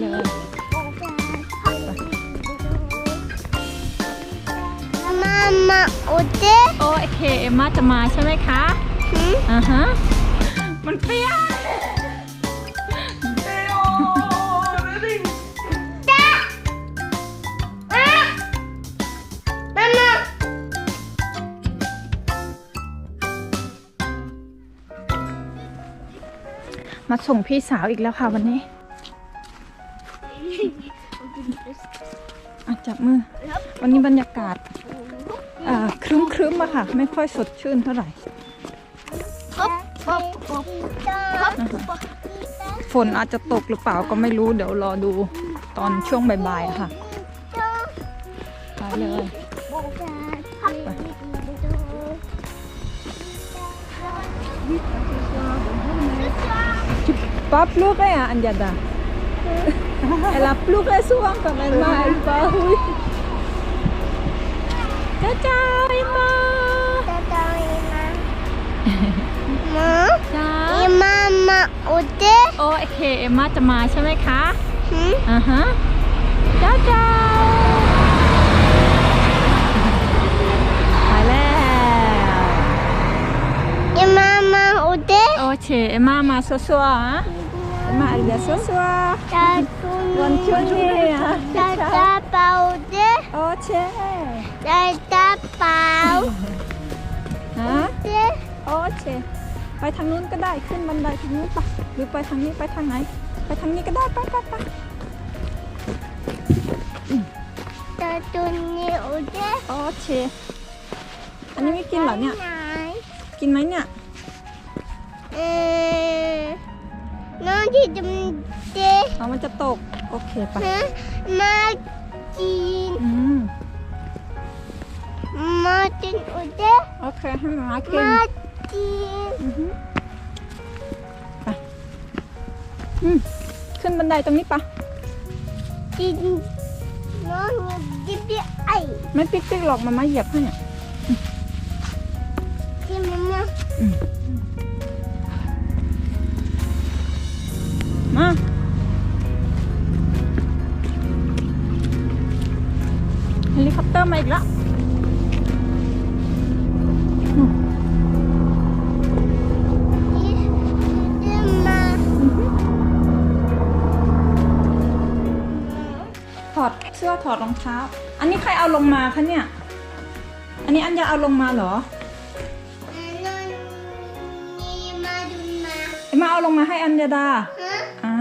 เลยมามาโอเต้โอเคเอ็มมาจะมาใช่ไหมคะหืมอ่าฮะมันเปียกจ้าอะมามามาส่งพี่สาวอีกแล้วค่ะวันนี้ มือ วันนี้บรรยากาศอ่าครึ้มครึ้มๆอะค่ะ ไม่ค่อยสดชื่นเท่าไหร่ป๊บป๊บป๊บป๊บนะคะฝนอาจจะตกหรือเปล่าก็ไม่รู้เดี๋ยวรอดูตอนช่วงบ่ายๆอะค่ะไปเลย Pas pleurer, hein, Andiada. Elle a pleuré souvent quand elle m'a elle part, oui. Ciao, ciao, Emma. มาจ้าอีมามาโอเต้โอเคเอ็มมาจะมาใช่ไหมคะหือ่าฮะจ้าจ้าไปแล้วอีมามาโอเต้โอเคเอ็มมามาซัวๆ ฮะเอ็มมาอาริยาซัวตาตุนๆวันช่วงนี้ฮะตาตาเปาเต้โอเคตาตาเปาฮะเต้โอเค ไปทางนู้นก็ได้ ขึ้นบันไดทางนู้นปะหรือไปทางนี้ ไปทางไหน ไปทางนี้ก็ได้ ไปไปไปตาตุนนี่โอเต้โอเค อันนี้ไม่กินเหรอเนี่ยไหนกินไหมเนี่ย เออ น้องที่ดำเต้เอามันจะตก โอเคไปนะมาจีนอืม มาจีนโอเต้โอเค ให้หมากินมาจีนอือฮึไปอืม ขึ้นบันไดตรงนี้ปะจีนน้องดิบไอไม่ปิ๊กปิ๊กหรอกมามาเหยียบให้อะ อถอดรองเท้า อันนี้ใครเอาลงมาคะเนี่ย อันนี้อันยาเอาลงมาเหรอน้องนี่มาดูมาเอ็มมาเอาลงมาให้อัญญาดาฮะอ่า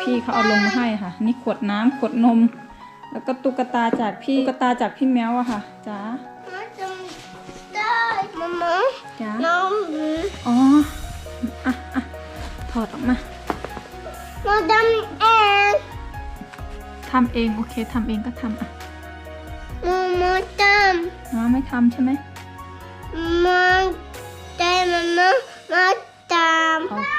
พี่เขาเอาลงมาให้ค่ะ นี่ขวดน้ำขวดนม แล้วก็ตุ๊กตาจากพี่ตุ๊กตาจากพี่แมวอะค่ะจ้ามาจำได้มามาจ้าน้องหรืออ๋ออะอะถอดออกมามาดำเอง ทำเองโอเคทำเองก็ทำอะมามาดมาไม่ทำใช่ไหมำมาได้มามามาดำโอเค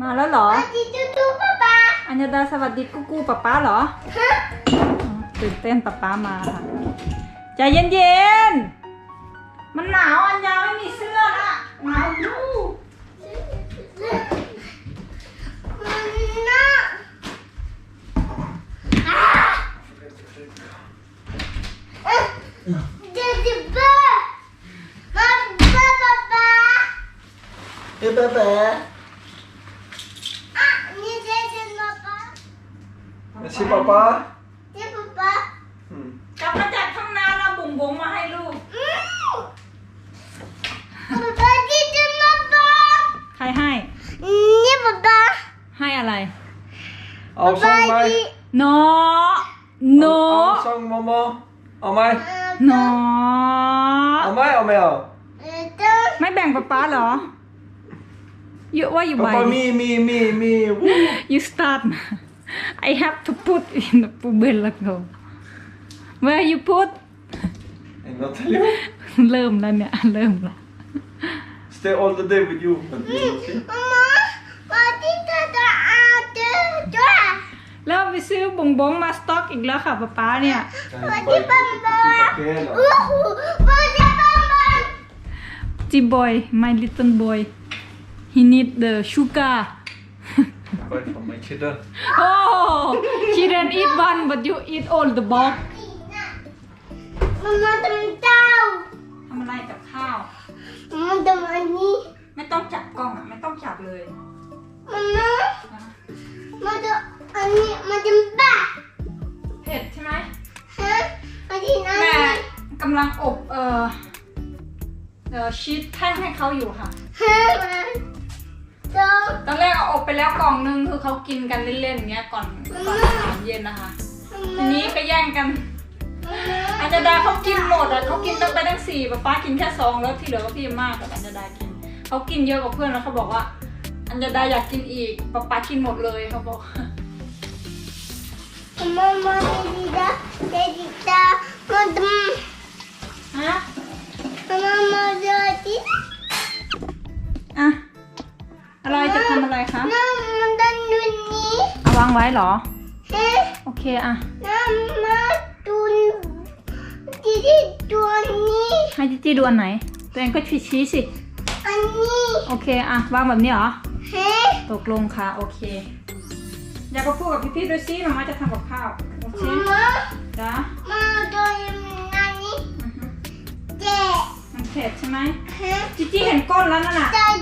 มาแล้วเหรอจีจูจูป๊าป๊าอัญญาดาสวัสดีกูกูป๊าป๊าเหรอฮะอ๋อตื่นเต้นป๊าป๊ามาค่ะใจเย็นๆมันหนาวอัญญาไม่มีเสื้อละหนาวอยู่ มันน่ะอะเอ๊ะเดี๋ยวจะบ้ามาบ้าป๊าป๊า Hej Bebe! อะนี่เดี๋ยวจะมาป๊า Jag ser pappa. เดี๋ยวป๊าป๊า Mm. กลับมาจากข้างนาเราบุ๋งบุ๋งมาให้ลูกอืมป๊าป๊าเดี๋ยวจะมาป๊าใครให้นี่ป๊าป๊าให้อะไร Avsång mig. นอโน Avsång mamma. Av mig. นอ Av mig av mig av. เออต้องไม่แบ่งป๊าป๊าเหรอ you ว่าอยู่ใบ Pappa me, me, me, me. Woo. you start I have to put in the pubelago where you put And I'll tell you. เริ่มแล้วเนี่ย เริ่มแล้ว Stay all the day with you. But you okay? มามามาที่จะจะอาเจอจ้า แล้ว ไปซื้อบงบงมาสต็อกอีกแล้วค่ะป๊าป๊าเนี่ย Kan jag bara titta på hela? อู้หูมาที่บ้านบ้าน G boy my little boy he need the sugar buy for my children. โอ้ children eat one but you eat all the box Mama tentang. ทำอะไรกับข้าว Mama tentang ni. ไม่ต้องจับกล้องอะ ไม่ต้องจับเลย Mama. Mama tentang ni. Mama tembak. เผ็ดใช่ไหม Hah? Mama แม่ tentang กำลังอบเอ่อเอ่อชีสแท่งให้เขาอยู่ค่ะ Hah? Mama. Tong. ตอนแรกเอาอบไปแล้วกล่องนึงคือเขากินกันเล่นๆอย่างเงี้ยก่อนก่อนอาหารเย็นนะคะ ทีนี้ก็แย่งกัน Mama. อัญญาดาเขากินหมดอะเขากินตั้งไปตั้งสี่ป๊าป๊ากินแค่สองแล้วที่เหลือก็พี่มากกับอัญญาดากินเขากินเยอะกว่าเพื่อนแล้วเขาบอกว่า อัญญาดาอยากกินอีกป๊าป๊ากินหมดเลยเขาบอก Mama tidak. Tidak. Mama. ฮะ Mama tidak. อะอะไรจะทำอะไรคะ Mama dan ni. เอาวางไว้เหรอ Hah? โอเคอะ Mama tun. Jadi tuan ni. ให้จิจี้ดูอันไหน ตัวเองก็ชี้ชี้สิ Ani. โอเคอะวางแบบนี้เหรอ Hah? ตกลงค่ะ โอเค อยากก็พูดกับพี่ๆด้วยสิมาม่าจะทำกับข้าวโอเค Mama. จ้า Mama doy nani. อือฮึ Dek. มันเผ็ดใช่ไหม Hah? จิจี้เห็นก้นแล้วนั่นน่ะ Dad.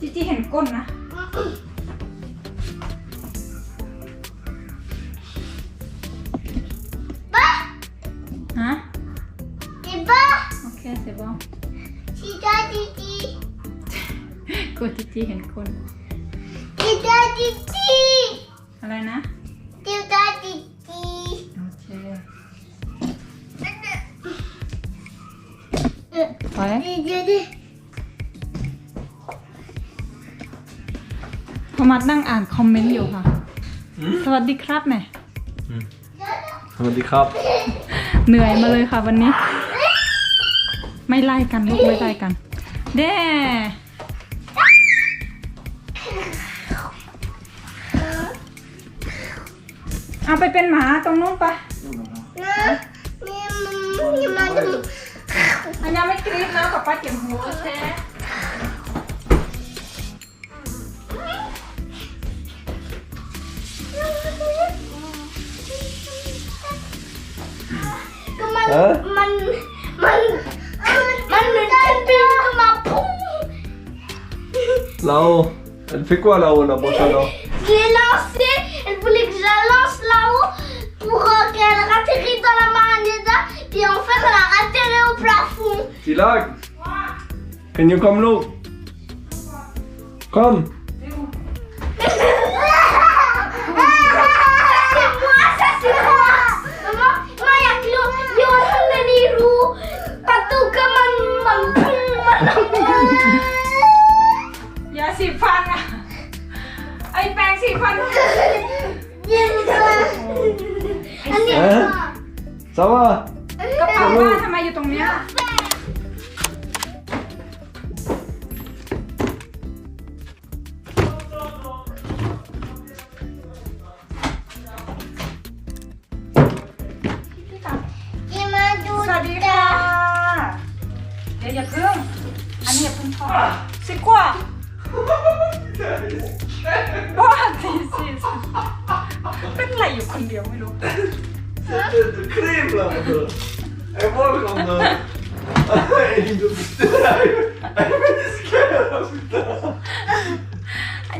จิจี้เห็นก้นนะ Ba. ฮะ Tiba. โอเคเสร็จแล้ว Tidak Didi. กลัวจิจี้เห็นก้น Tidak Didi. อะไรนะ Tidak Didi. โอเค Eh, ไป Jadi. พอมานั่งอ่านคอมเมนต์อยู่ค่ะ สวัสดีครับแม่ Sawadi krab. เหนื่อยมาเลยค่ะวันนี้ ไม่ไล่กันลูกไม่ไล่กัน เด้ เอาไปเป็นหมาตรงนู้นไปนะมีมันมีมันจะอันยังไม่กรี๊ดแล้วกับป้าเก็บหัวแท้มันมันมันมันเหมือนกันปีนเข้มาพุ่งเรา el pico a la bola, bótalo. Pas tout comme un man. ยาสีฟันอะไอแปรงสีฟัน Hein Ça va กระเป๋าว่าทำไมอยู่ตรงเนี้ย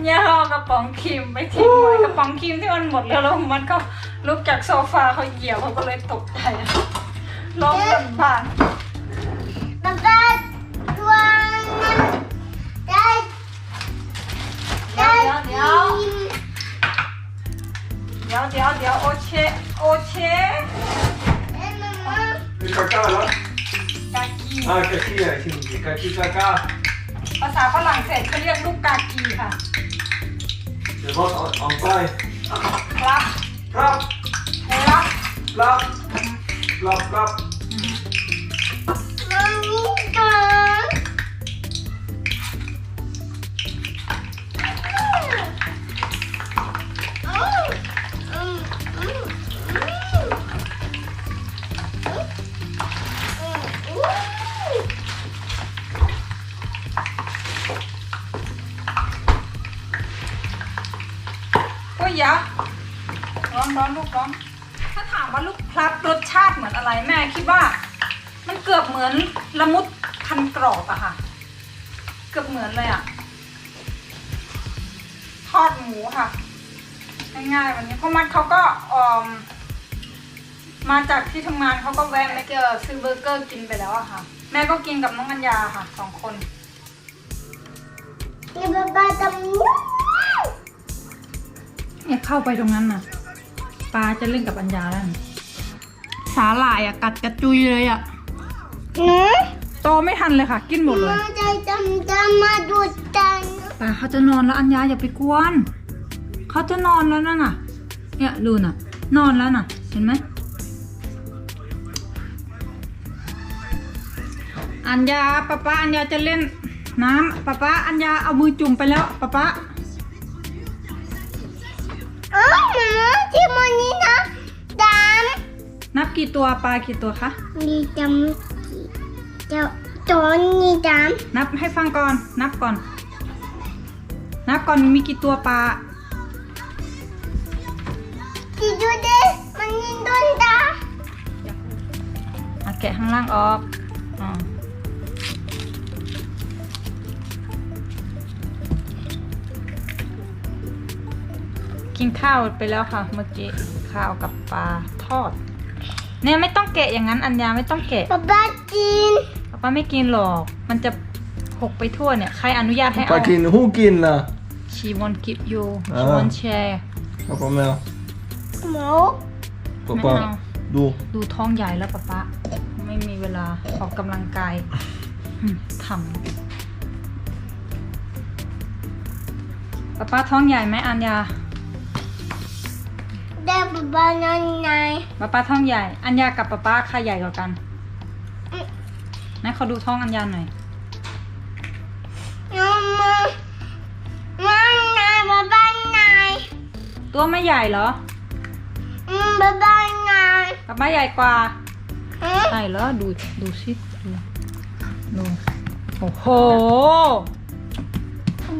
อันนี้เขาเอากระป๋องครีมไปทิ้งไว้กระป๋องครีมที่มันหมดแล้วแล้วมันก็ลุกจากโซฟาเขาเหยียบเขาก็เลยตกใจล้มบนบ้าน Papa, toi, Dad, เดี๋ยว Dad, เดี๋ยวเดี๋ยวเดี๋ยวเดี๋ยวโอเชโอเช et maman. Le caca là กากี Ah kaki là, ici on dit kaki caca ภาษาฝรั่งเศสเขาเรียกลูกกากีค่ะ C'est bon en, en taille ครับ Clap ครับ Clap Clap clap กร้อนถ้าถามว่าลูกพลับรสชาติเหมือนอะไรแม่คิดว่า มันเกือบเหมือนละมุดพันกรอบอะค่ะ เกือบเหมือนเลยอะทอดหมูค่ะ ง่ายๆวันนี้เพราะมันเขาก็ออมมาจากที่ทำงานเขาก็แวะมาเจอซื้อเบอร์เกอร์กินไปแล้วอะค่ะ แม่ก็กินกับน้องกัญญาค่ะสองคนนี่ป๊าป๊าทำนู้นเนี่ยเข้าไปตรงนั้นน่ะ ปลาจะเล่นกับอัญญาแล้วนี่สาหร่ายอะกัดกระจุยเลยอะหนูโตไม่ทันเลยค่ะ กินหมดเลย มาใจจำจำมาดูจันปลาเขาจะนอนแล้วอัญญาอย่าไปกวน เขาจะนอนแล้วนั่นน่ะ เนี่ยดูน่ะ นอนแล้วน่ะ เห็นไหมอัญญาป้าป้าอัญญาจะเล่นน้ำป้าป้าอัญญาเอามือจุ่มไปแล้วป้าป้า ที่มันนี่นะดนับกี่ตัวปลากี่ตัวคะำนี่จำเจ้าตัวนี้ดนับให้ฟังก่อน นับก่อน นับก่อนมีกี่ตัวปลาำที่ดูดิมันนี่โดนดา อะแกะข้างล่างออกออ กินข้าวไปแล้วค่ะ เมื่อกี้ข้าวกับปลาทอด เนี่ยไม่ต้องแกะอย่างนั้นอัญญาไม่ต้องแกะป๊าป๊ากินป้าไม่กินหรอก มันจะหกไปทั่วเนี่ยใครอนุญาตให้เอา Pakin, hoe kinna? ชีวอนกิฟยูอ่าชีวอนแชร์ Papa med. หมู Papa, Men nou. doe. ดูท้องใหญ่แล้วป๊าป๊าไม่มีเวลาออกกำลังกายอืมทำป๊าป๊าท้องใหญ่ไหมอัญญา ได้ป๊าป๊านอนไหนป๊าป๊าท้องใหญ่ อัญญากับป๊าป๊าใครใหญ่กว่ากันอืมไหนขอดูท้องอัญญาหน่อย น้องมามาไหนป๊าป๊าไหนตัวไม่ใหญ่เหรออืมป๊าป๊าไหนป๊าป๊าใหญ่กว่าอืมใช่เหรอดูดูสิดูดูโอ้โห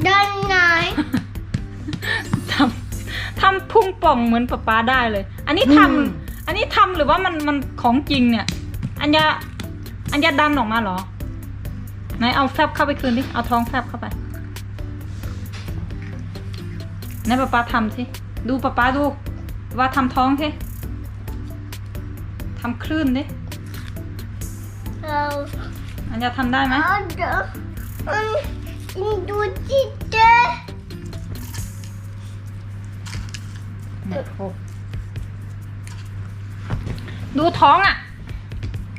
ด้านไหนทำ ทำพุ่งป่องเหมือนป๊าป๊าได้เลย อันนี้ทำอันนี้ทำหรือว่ามันมันของจริงเนี่ย อัญญาอัญญาดันออกมาเหรอ ไหนเอาแฟบเข้าไปคืนดิ เอาท้องแฟบเข้าไปไหนป๊าป๊าทำสิ ดูป๊าป๊าดู ว่าทำท้องสิทำคลื่นดิเอาอัญญาทำได้ไหม เอาเดี๋ยวอืมดูจิเจ ดูท้องอะ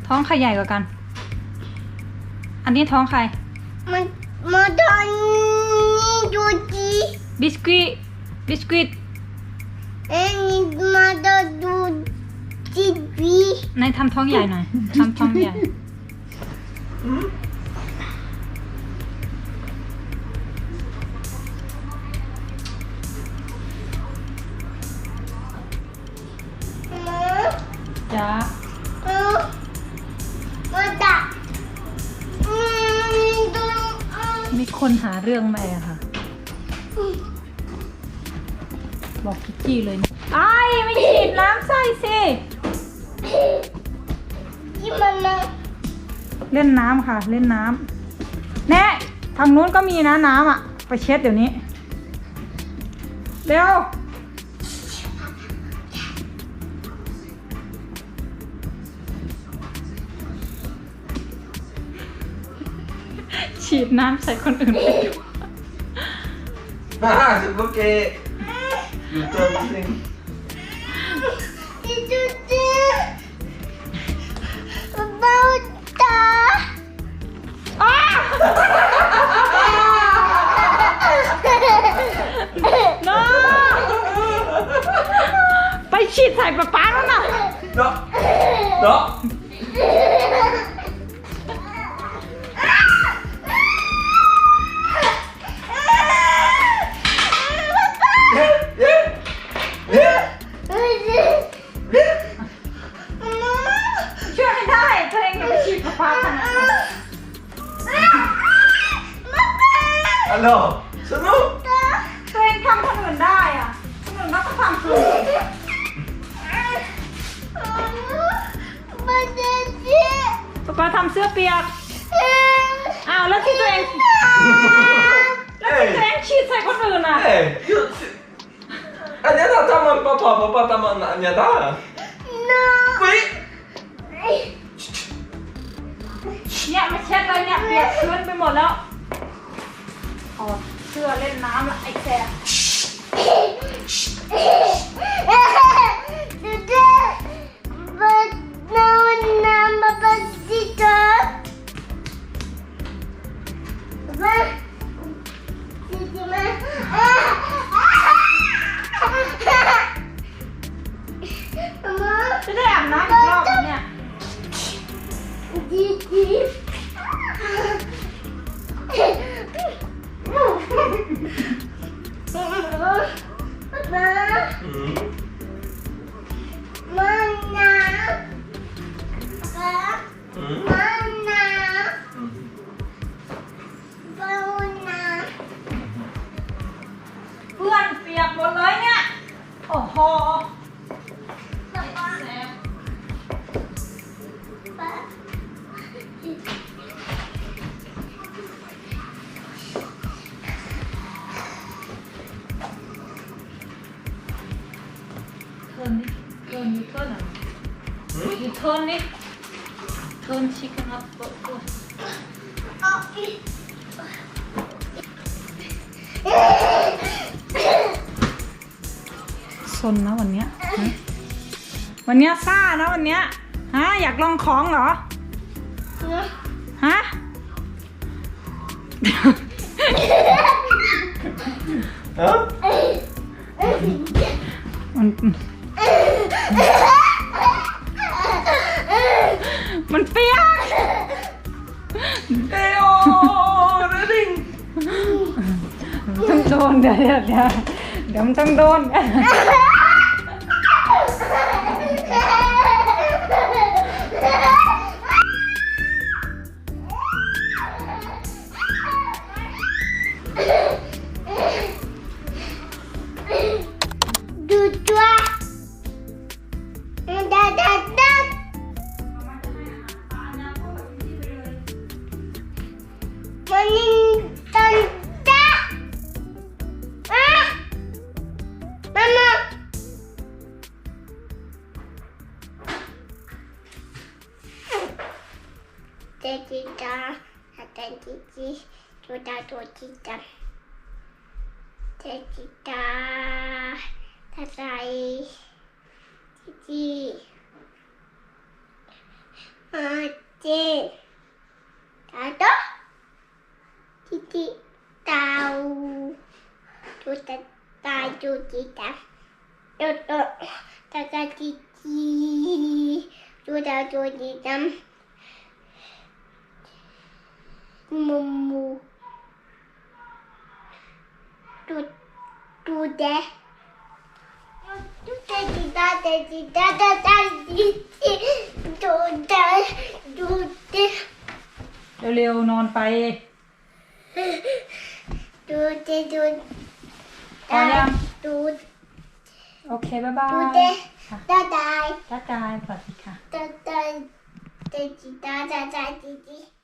ท้องใครใหญ่กว่ากัน อันนี้ท้องใคร มันมาตอนนี้ดูจิบิสกิตบิสกิตอันนี้มาตอนดูจิบีนายทำท้องใหญ่หน่อยทำท้องใหญ่ จ้าหมูมาตะอืมดูอืมมีคนหาเรื่องแม่ค่ะบอกกิกกี้เลยนะไอ้ายไม่ฉีดน้ำใส่สิ ที่มันมาเล่นน้ำค่ะ เล่นน้ำแน่ทางนู้นก็มีนะน้ำอะ ไปเช็ดเดี๋ยวนี้ เร็ว ฉีดน้ำใส่คนอื่นไปดู Ah, c'est bloqué. Le top thing. ที่ดูจิเบาตาอ้าน้าไปฉีดใส่ป๊าป๊า อัลโหลสนุกตัวเองทำคนอื่นได้อะคนอื่นก็ต้องทำคืนมันเจ็บป๊าป๊าทำเสื้อเปียก อ้าวแล้วที่ตัวเองแล้วที่ตัวเองฉีดใส่คนอื่นอะ Ej, ju- Anieta, tam mam papa, papa, tam mam Anieta. น้อง Ui! เนี่ยมาเช็ดเลยเนี่ยเปียกชื้นไปหมดแล้ว อดเสื้อเล่นน้ำละไอ้แสบ ซนนะวันเนี้ยฮะวันเนี้ยซ่านะวันเนี้ยฮะอยากลองของเหรอ ฮะ Huh? มัน มันเปียก Hey, oh, Redding. ต้องโดนเดี๋ยวเดี๋ยวเดี๋ยวเดี๋ยวมันต้องโดน Dudak tua cincin, cincin tajai, cincin cincin tajik, cincin tajik tajik tajik tajik tajik tajik tajik tajik tajik tajik tajik tajik tu de เร็วๆนอนไป tu de tu พอยัง tu โอเคบ๊ายบา tu ย de da da จ้าจายสวัสดีค่ะ da da de di da da da di di.